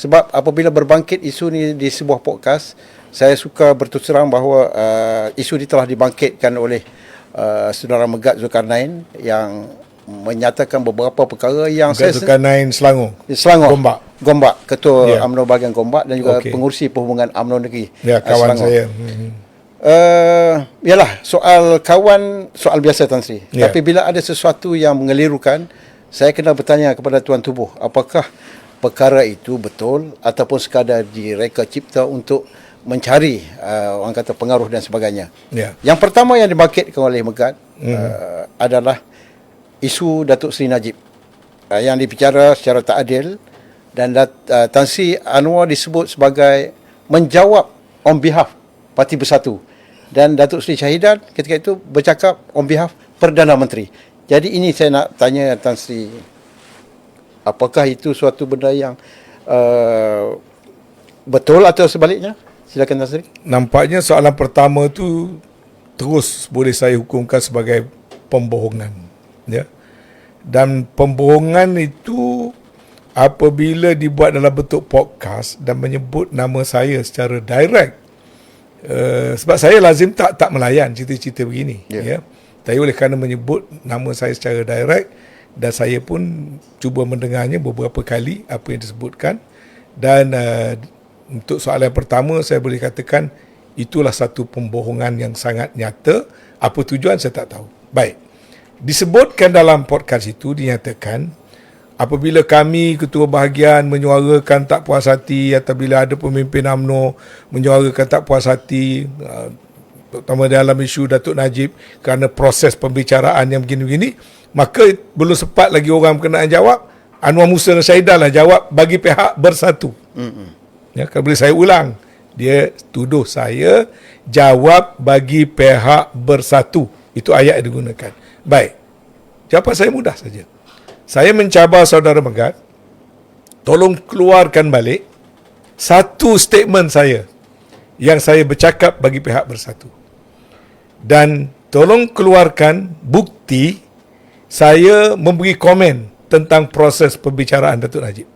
sebab apabila berbangkit isu ni di sebuah podcast saya suka berterus terang bahawa uh, isu ini telah dibangkitkan oleh uh, saudara Megat Zulkarnain yang menyatakan beberapa perkara yang Megat saya Zulkarnain Selangor. Selangor Gombak. Gombak ketua Ya. UMNO bahagian Gombak dan juga Okey. pengurusi perhubungan UMNO negeri Ya, uh, kawan Selangor. saya. Hmm. Uh, yalah soal kawan soal biasa Tan Sri. Ya. Tapi bila ada sesuatu yang mengelirukan, saya kena bertanya kepada tuan tubuh, apakah perkara itu betul ataupun sekadar direka cipta untuk mencari uh, orang kata pengaruh dan sebagainya. Ya. Yang pertama yang dibangkitkan oleh Megat hmm. uh, adalah isu Datuk Seri Najib uh, yang dibicara secara tak adil dan uh, Tan Sri Anwar disebut sebagai menjawab on behalf Parti Bersatu dan Datuk Seri Syahidan ketika itu bercakap on behalf Perdana Menteri. Jadi ini saya nak tanya Tan Sri apakah itu suatu benda yang uh, betul atau sebaliknya? Silakan Tan Sri. Nampaknya soalan pertama tu terus boleh saya hukumkan sebagai pembohongan. Ya. Dan pembohongan itu apabila dibuat dalam bentuk podcast dan menyebut nama saya secara direct. Uh, sebab saya lazim tak tak melayan cerita-cerita begini. Yeah. Ya. Tapi oleh kerana menyebut nama saya secara direct dan saya pun cuba mendengarnya beberapa kali apa yang disebutkan. Dan uh, untuk soalan pertama saya boleh katakan itulah satu pembohongan yang sangat nyata. Apa tujuan saya tak tahu. Baik. Disebutkan dalam podcast itu dinyatakan apabila kami ketua bahagian menyuarakan tak puas hati atau bila ada pemimpin AMNO menyuarakan tak puas hati uh, terutama dalam isu Datuk Najib kerana proses pembicaraan yang begini-begini maka belum sempat lagi orang berkenaan jawab Anwar Musa dan Syahidah lah jawab bagi pihak bersatu. Mm ya kalau boleh saya ulang dia tuduh saya jawab bagi pihak bersatu. Itu ayat yang digunakan. Baik. Jawapan saya mudah saja. Saya mencabar saudara Megat tolong keluarkan balik satu statement saya yang saya bercakap bagi pihak bersatu. Dan tolong keluarkan bukti saya memberi komen tentang proses pembicaraan Datuk Najib.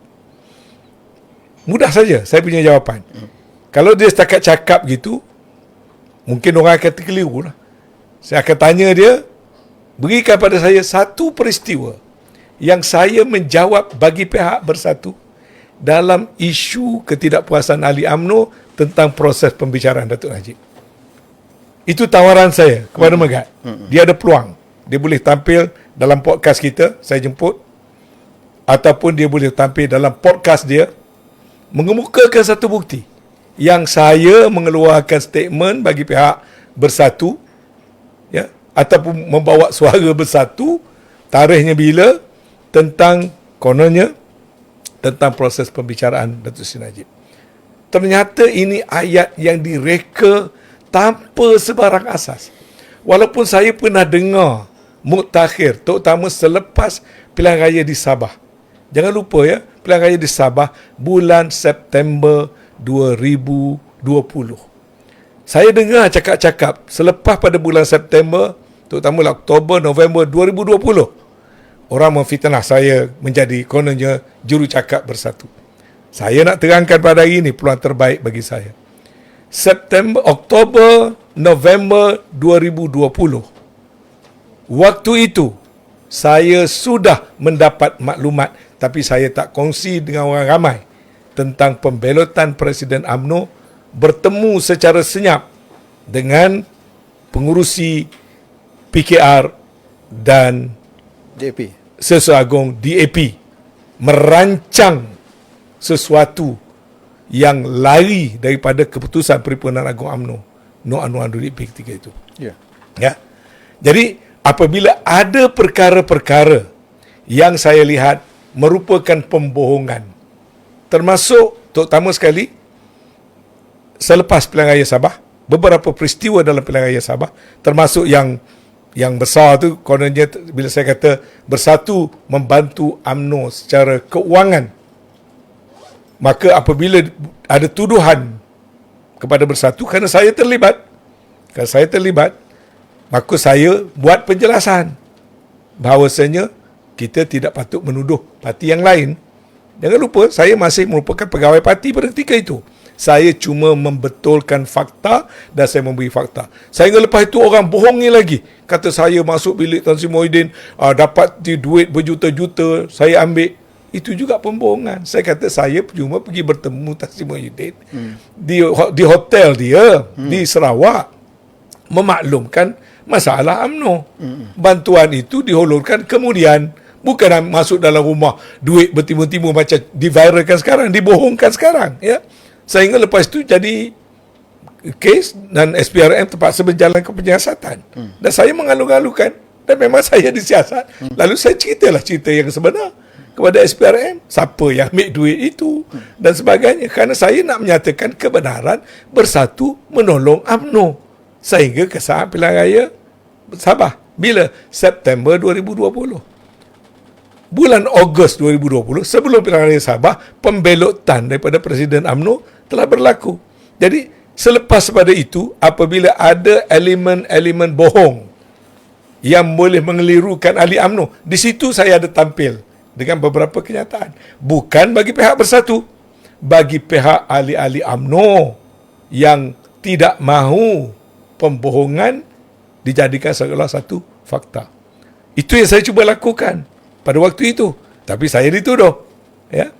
Mudah saja saya punya jawapan. Kalau dia setakat cakap gitu, mungkin orang akan terkeliru lah. Saya akan tanya dia, berikan pada saya satu peristiwa yang saya menjawab bagi pihak bersatu dalam isu ketidakpuasan ahli UMNO tentang proses pembicaraan Datuk Najib. Itu tawaran saya kepada Megat. Dia ada peluang. Dia boleh tampil dalam podcast kita, saya jemput. Ataupun dia boleh tampil dalam podcast dia. Mengemukakan satu bukti. Yang saya mengeluarkan statement bagi pihak bersatu. ya Ataupun membawa suara bersatu. Tarikhnya bila. Tentang kononnya. Tentang proses pembicaraan Datuk Seri Najib. Ternyata ini ayat yang direka tanpa sebarang asas. Walaupun saya pernah dengar mutakhir, terutama selepas pilihan raya di Sabah. Jangan lupa ya, pilihan raya di Sabah bulan September 2020. Saya dengar cakap-cakap selepas pada bulan September, terutama Oktober, November 2020. Orang memfitnah saya menjadi kononnya juru cakap bersatu. Saya nak terangkan pada hari ini peluang terbaik bagi saya. September, Oktober, November 2020. Waktu itu, saya sudah mendapat maklumat tapi saya tak kongsi dengan orang ramai tentang pembelotan Presiden AMNO bertemu secara senyap dengan pengurusi PKR dan DAP. Sesu Agong DAP merancang sesuatu yang lari daripada keputusan Perhimpunan Agung AMNO Nur Anwar Abdul ketika itu. Ya. Ya. Jadi apabila ada perkara-perkara yang saya lihat merupakan pembohongan termasuk terutama sekali selepas pilihan raya Sabah beberapa peristiwa dalam pilihan raya Sabah termasuk yang yang besar tu kononnya bila saya kata bersatu membantu AMNO secara keuangan maka apabila ada tuduhan kepada bersatu kerana saya terlibat kerana saya terlibat maka saya buat penjelasan bahawasanya kita tidak patut menuduh parti yang lain Jangan lupa saya masih merupakan pegawai parti pada ketika itu. Saya cuma membetulkan fakta dan saya memberi fakta. Sehingga lepas itu orang bohongi lagi. Kata saya masuk bilik Tan Sri Muhyiddin, uh, dapat duit berjuta-juta, saya ambil. Itu juga pembohongan. Saya kata saya cuma pergi bertemu Tan Sri Muhyiddin hmm. di, di hotel dia hmm. di Sarawak. Memaklumkan masalah UMNO. Hmm. Bantuan itu diholurkan kemudian bukan masuk dalam rumah duit bertimbun-timbun macam diviralkan sekarang, dibohongkan sekarang. Ya. Sehingga lepas itu jadi kes dan SPRM terpaksa berjalan ke penyiasatan. Hmm. Dan saya mengalu-alukan dan memang saya disiasat. Hmm. Lalu saya ceritalah cerita yang sebenar kepada SPRM. Siapa yang ambil duit itu hmm. dan sebagainya. Kerana saya nak menyatakan kebenaran bersatu menolong UMNO. Sehingga ke saat pilihan raya Sabah. Bila? September 2020 bulan Ogos 2020 sebelum pilihan raya Sabah pembelotan daripada Presiden AMNO telah berlaku. Jadi selepas pada itu apabila ada elemen-elemen bohong yang boleh mengelirukan ahli AMNO, di situ saya ada tampil dengan beberapa kenyataan. Bukan bagi pihak bersatu, bagi pihak ahli-ahli AMNO yang tidak mahu pembohongan dijadikan seolah satu fakta. Itu yang saya cuba lakukan pada waktu itu. Tapi saya dituduh. Ya.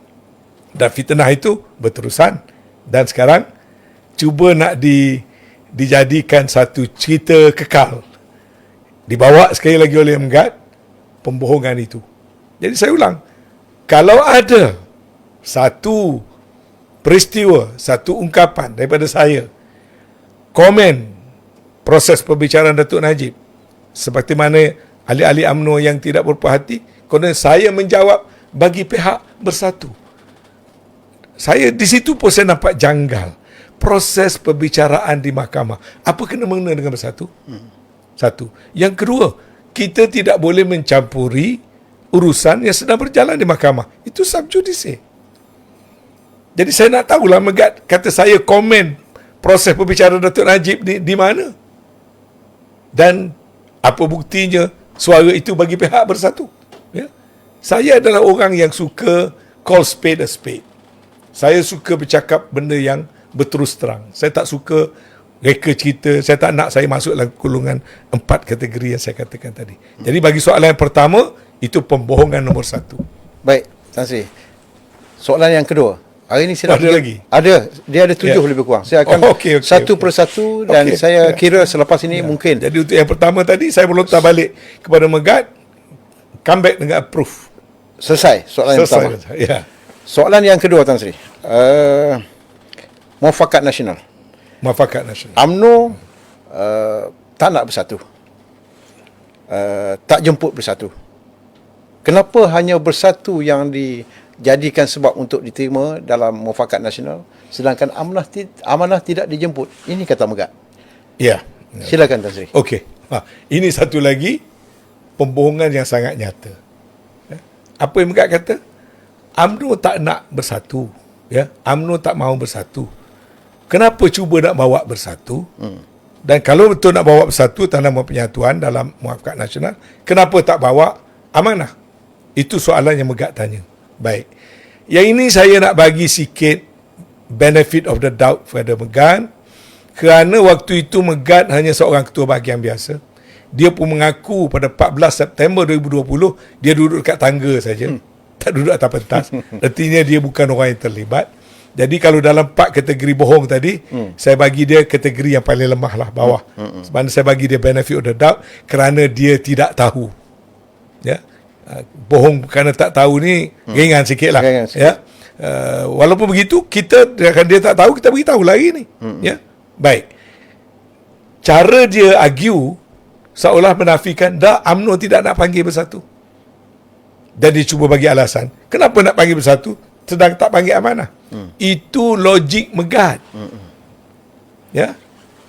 Dan fitnah itu berterusan. Dan sekarang cuba nak di, dijadikan satu cerita kekal. Dibawa sekali lagi oleh Mgat pembohongan itu. Jadi saya ulang. Kalau ada satu peristiwa, satu ungkapan daripada saya, komen proses perbicaraan Datuk Najib, seperti mana ahli-ahli UMNO yang tidak berpuas hati, kerana saya menjawab bagi pihak bersatu. Saya di situ pun saya nampak janggal. Proses perbicaraan di mahkamah. Apa kena mengena dengan bersatu? Hmm. Satu. Yang kedua, kita tidak boleh mencampuri urusan yang sedang berjalan di mahkamah. Itu subjudice. Jadi saya nak tahulah Megat kata saya komen proses perbicaraan Datuk Najib di, di mana? Dan apa buktinya suara itu bagi pihak bersatu? Saya adalah orang yang suka call spade a spade. Saya suka bercakap benda yang berterus terang. Saya tak suka reka cerita. Saya tak nak saya masuk dalam golongan empat kategori yang saya katakan tadi. Jadi bagi soalan yang pertama, itu pembohongan nombor satu. Baik, Tan Sri. Soalan yang kedua. Hari ini saya ada lagi? Ada. Dia ada tujuh yeah. lebih kurang. Saya akan oh, okay, okay, satu okay. persatu dan okay. saya kira selepas ini yeah. mungkin. Jadi untuk yang pertama tadi, saya melontar balik kepada Megat. Comeback dengan approve. Selesai soalan Selesai. yang pertama. Ya. Soalan yang kedua Tan Sri. Uh, muafakat nasional. Muafakat nasional. AMNO uh, tak nak bersatu. Uh, tak jemput bersatu. Kenapa hanya bersatu yang dijadikan sebab untuk diterima dalam muafakat nasional sedangkan amanah amanah tidak dijemput? Ini kata Megat. Ya. Silakan Tan Sri. Okey. Ha, ini satu lagi pembohongan yang sangat nyata apa yang Megat kata? UMNO tak nak bersatu. Ya, UMNO tak mahu bersatu. Kenapa cuba nak bawa bersatu? Hmm. Dan kalau betul nak bawa bersatu tanda penyatuan dalam muafakat nasional, kenapa tak bawa amanah? Itu soalan yang Megat tanya. Baik. Yang ini saya nak bagi sikit benefit of the doubt kepada Megat kerana waktu itu Megat hanya seorang ketua bahagian biasa dia pun mengaku pada 14 September 2020 dia duduk dekat tangga saja hmm. tak duduk atas pentas artinya dia bukan orang yang terlibat jadi kalau dalam empat kategori bohong tadi hmm. saya bagi dia kategori yang paling lemah lah bawah hmm. Hmm. sebab saya bagi dia benefit of the doubt kerana dia tidak tahu ya uh, bohong kerana tak tahu ni hmm. ringan sikit lah ringan sikit. ya uh, walaupun begitu kita akan dia tak tahu kita beritahu lagi ni hmm. ya baik cara dia argue seolah menafikan dah UMNO tidak nak panggil bersatu. Dan dia cuba bagi alasan. Kenapa nak panggil bersatu sedang tak panggil amanah? Hmm. Itu logik megat. Hmm. Ya.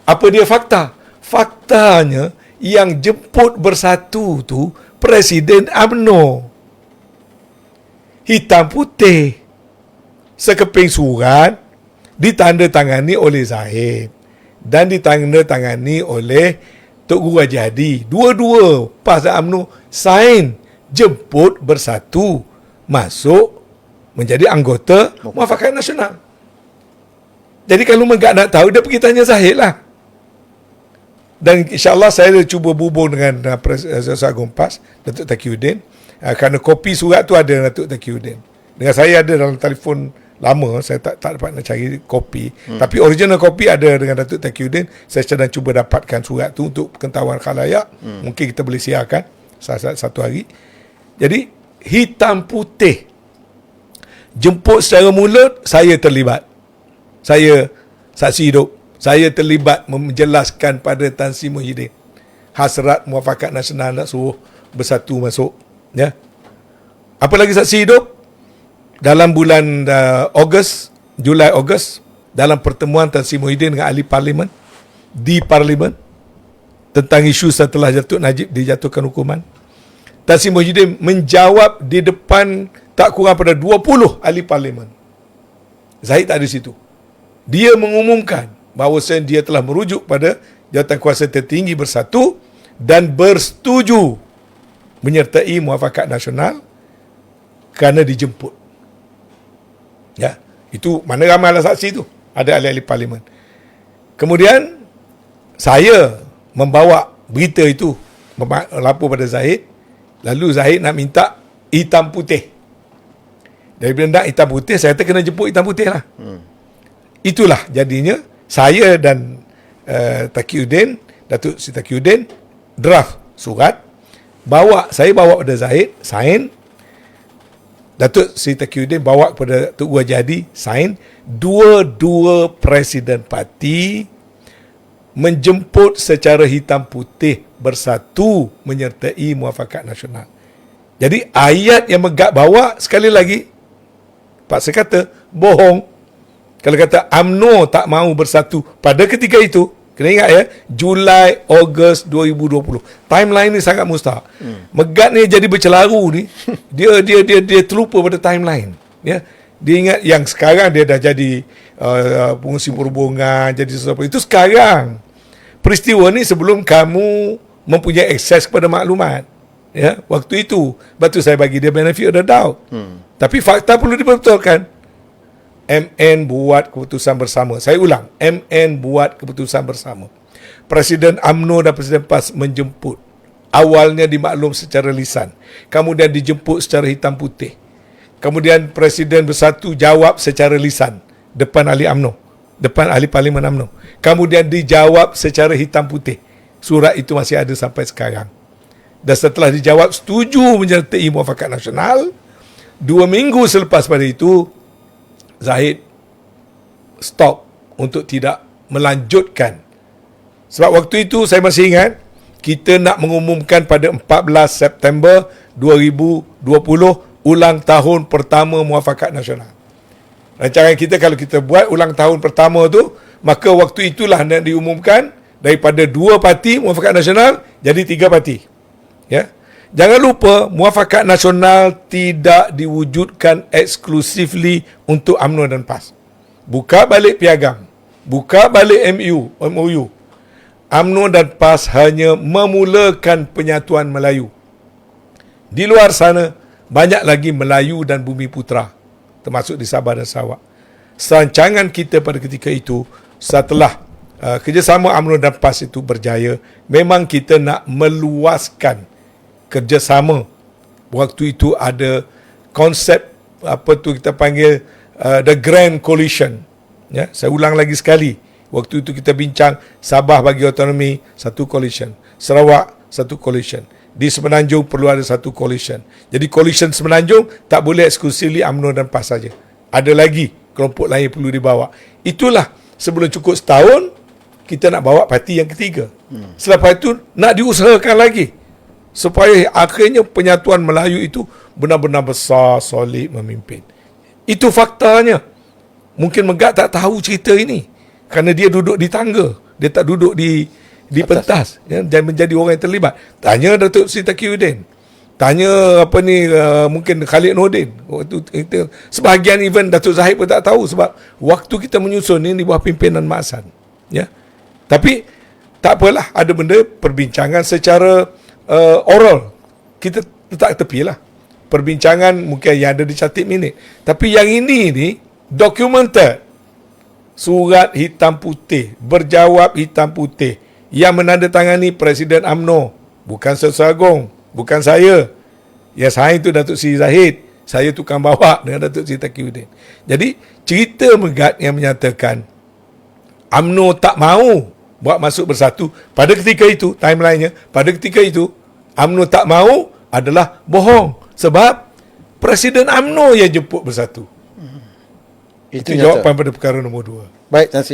Apa dia fakta? Faktanya yang jemput bersatu tu Presiden UMNO. Hitam putih. Sekeping surat ditandatangani oleh Zahid dan ditandatangani oleh Tok Guru Haji Hadi. Dua-dua PAS dan UMNO sign jemput bersatu masuk menjadi anggota Muafakat Nasional. Jadi kalau Megak nak tahu, dia pergi tanya Zahid lah. Dan insyaAllah saya dah cuba berhubung dengan uh, Presiden Agung PAS, Datuk Takiuddin. Uh, kerana kopi surat tu ada Datuk Takiuddin. Dengan saya ada dalam telefon lama, saya tak tak dapat nak cari kopi. Hmm. Tapi original kopi ada dengan Datuk Takiuddin. Saya sedang cuba dapatkan surat tu untuk pengetahuan khalayak. Hmm. Mungkin kita boleh siarkan satu hari. Jadi, hitam putih. Jemput secara mulut, saya terlibat. Saya saksi hidup saya terlibat menjelaskan pada Tan Sri Muhyiddin. Hasrat muafakat nasional nak suruh bersatu masuk ya. Apa lagi saksi hidup? Dalam bulan uh, Ogos Julai Ogos dalam pertemuan Tan Sri Muhyiddin dengan ahli parlimen di parlimen tentang isu setelah Datuk Najib dijatuhkan hukuman. Tan Sri Muhyiddin menjawab di depan tak kurang pada 20 ahli parlimen. Zahid tak ada situ. Dia mengumumkan bahawa dia telah merujuk pada jawatan kuasa tertinggi bersatu dan bersetuju menyertai muafakat nasional kerana dijemput. Ya, itu mana ramai saksi itu? Ada ahli-ahli parlimen. Kemudian saya membawa berita itu melapor pada Zahid. Lalu Zahid nak minta hitam putih. Dari bila nak hitam putih, saya kata kena jemput hitam putih lah. Hmm. Itulah jadinya saya dan uh, Takiuddin Datuk Si Takiuddin draft surat. Bawa saya bawa pada Zahid sign. Datuk Si Takiuddin bawa kepada Tok Gua Jadi sign. Dua-dua presiden parti menjemput secara hitam putih bersatu menyertai muafakat nasional. Jadi ayat yang megak bawa sekali lagi Pak kata bohong kalau kata AMNO tak mahu bersatu pada ketika itu, kena ingat ya, Julai, Ogos 2020. Timeline ni sangat mustahak. Hmm. Megat ni jadi bercelaru ni, dia dia dia dia terlupa pada timeline. Ya. Dia ingat yang sekarang dia dah jadi uh, pengurusi perhubungan, jadi sesuatu. Itu sekarang. Peristiwa ni sebelum kamu mempunyai akses kepada maklumat. Ya, waktu itu. Batu saya bagi dia benefit of the doubt. Hmm. Tapi fakta perlu dibetulkan. MN buat keputusan bersama. Saya ulang, MN buat keputusan bersama. Presiden AMNO dan Presiden PAS menjemput. Awalnya dimaklum secara lisan. Kemudian dijemput secara hitam putih. Kemudian Presiden Bersatu jawab secara lisan depan ahli AMNO. Depan ahli Parlimen AMNO. Kemudian dijawab secara hitam putih. Surat itu masih ada sampai sekarang. Dan setelah dijawab setuju menyertai muafakat nasional, dua minggu selepas pada itu, Zahid stop untuk tidak melanjutkan. Sebab waktu itu saya masih ingat kita nak mengumumkan pada 14 September 2020 ulang tahun pertama muafakat nasional. Rancangan kita kalau kita buat ulang tahun pertama tu, maka waktu itulah nak diumumkan daripada dua parti muafakat nasional jadi tiga parti. Ya. Jangan lupa, muafakat nasional tidak diwujudkan eksklusifly untuk UMNO dan PAS. Buka balik piagam. Buka balik MU, MOU. UMNO dan PAS hanya memulakan penyatuan Melayu. Di luar sana, banyak lagi Melayu dan Bumi Putra, termasuk di Sabah dan Sarawak. Serancangan kita pada ketika itu, setelah uh, kerjasama UMNO dan PAS itu berjaya, memang kita nak meluaskan kerjasama. Waktu itu ada konsep apa tu kita panggil uh, the grand coalition. Ya saya ulang lagi sekali. Waktu itu kita bincang Sabah bagi otonomi satu coalition. Sarawak satu coalition. Di Semenanjung perlu ada satu coalition. Jadi coalition Semenanjung tak boleh eksklusifly UMNO dan PAS saja. Ada lagi kelompok lain perlu dibawa. Itulah sebelum cukup setahun kita nak bawa parti yang ketiga. Hmm. selepas itu nak diusahakan lagi supaya akhirnya penyatuan Melayu itu benar-benar besar, solid, memimpin. Itu faktanya. Mungkin Megat tak tahu cerita ini. Kerana dia duduk di tangga. Dia tak duduk di di pentas. Ya, dan menjadi orang yang terlibat. Tanya Datuk Sri Takiuddin. Tanya apa ni uh, mungkin Khalid Nordin. Waktu kita sebahagian even Datuk Zahid pun tak tahu sebab waktu kita menyusun ini di bawah pimpinan Mak Ya. Tapi tak apalah ada benda perbincangan secara uh, oral kita letak tepi lah perbincangan mungkin yang ada di catik minit. Tapi yang ini ni documented. Surat hitam putih, berjawab hitam putih yang menandatangani Presiden AMNO, bukan Sesuai Agong, bukan saya. Yang saya itu Datuk Seri Zahid. Saya tukang bawa dengan Datuk Seri Takiuddin. Jadi cerita Megat yang menyatakan AMNO tak mau buat masuk bersatu pada ketika itu timelinenya pada ketika itu AMNO tak mau adalah bohong sebab Presiden AMNO yang jemput bersatu. Itu, Itu nyata. jawapan pada perkara nombor dua. Baik, Tan Sri.